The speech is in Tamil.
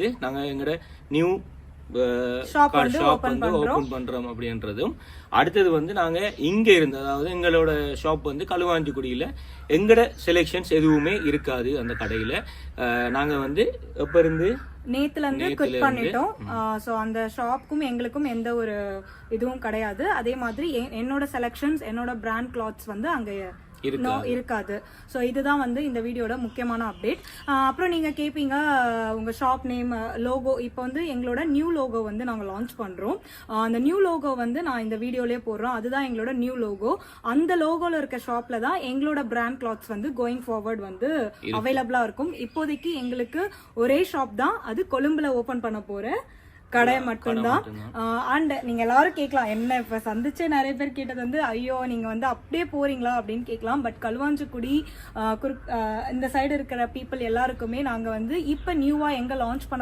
வந்து நாங்க எங்கட நியூ ஷாப் வந்து பண்றோம். ஓபன் பண்றோம். அப்படின்றதும். அடுத்தது வந்து நாங்க இங்க இருந்து அதாவது எங்களோட ஷாப் வந்து களுவாஞ்சிக்குடியில எங்கட செலெக்ஷன்ஸ் எதுவுமே இருக்காது அந்த கடையில. நாங்க வந்து எப்ப இருந்து? நேத்துல இருந்து குவிட் பண்ணிட்டோம். ஸோ அந்த ஷாப்புக்கும் எங்களுக்கும் எந்த ஒரு இதுவும் கிடையாது. அதே மாதிரி என்னோட செலெக்ஷன்ஸ் என்னோட பிராண்ட் கிளாத்ஸ் வந்து அங்க இருக்காது. no, இருக்காது. ஸோ இதுதான் வந்து இந்த வீடியோட முக்கியமான அப்டேட் அப்புறம் நீங்க கேட்பீங்க அஹ், உங்க ஷாப் நேம் லோகோ இப்போ வந்து எங்களோட நியூ லோகோ வந்து நாங்க லான்ச் பண்றோம். அஹ், அந்த நியூ லோகோ வந்து நான் இந்த வீடியோலயே போடுறோம் அதுதான் எங்களோட நியூ லோகோ அந்த லோகோல இருக்க ஷாப்ல தான் எங்களோட பிராண்ட் கிளாத்ஸ் வந்து கோயிங் ஃபார்வர்ட் வந்து அவைலபிளா இருக்கும். இப்போதைக்கு எங்களுக்கு ஒரே ஷாப் தான். அது கொழும்புல ஓபன் பண்ண போற கடை மட்டும்தான். அண்ட் நீங்க எல்லாரும் கேட்கலாம் என்ன இப்ப சந்திச்சே நிறைய பேர் கேட்டது வந்து ஐயோ நீங்க வந்து அப்படியே போறீங்களா அப்படின்னு கேட்கலாம். பட் களுவாஞ்சிக்குடி ஆஹ் இந்த சைடு இருக்கிற பீப்புள் எல்லாருக்குமே நாங்க வந்து இப்ப நியூவா எங்க லான்ச் பண்ண